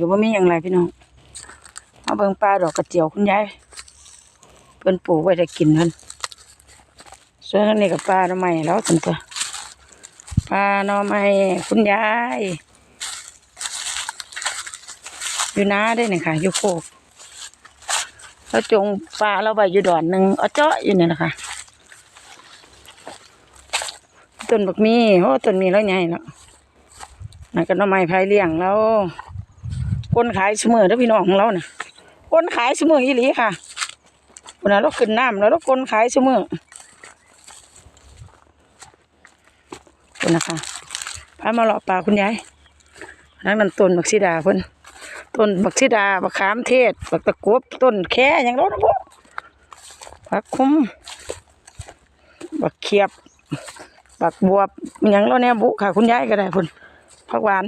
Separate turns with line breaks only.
ก็บ่มีหยังไรพี่น้องมาเบิ่งปลาดอกกระเจียวคุณยายเพิ่นปลูกไว้ได้กินเพิ่นส่วนอันนี้ก็ปลาหน่อไม้แล้วจังตัวปลาหน่อไม้คุณยายอยู่น้าได้นี่ค่ะอยู่โคกแล้วจงปลาเราไว้อยู่ดอนหนึ่งเอาเจาะอยู่เนี่ยนะคะต้นบักมีโอ้ต้นมีแล้วใหญ่แล้วนั่นก็หน่อไม้พายเลี้ยงแล้ว คนขายเสมอเด้อพี่น้องของเราเนี่ยคนขายเสมออีหลีค่ะวันนั้นเราขึ้นน้ำแล้วเราคนขายเสมอคนนะคะพามาเลาะป่าคุณยายนั่นมันต้นบักซีดาเพิ่นต้นบักซีดาบักขามเทศบักตะกบต้นแค่อย่างเรานะพวกผักคุ้มบักเขียบบักบวบอย่างเราเนี่ยบุค่ะ คุณยายก็ได้พุ่นผักหวาน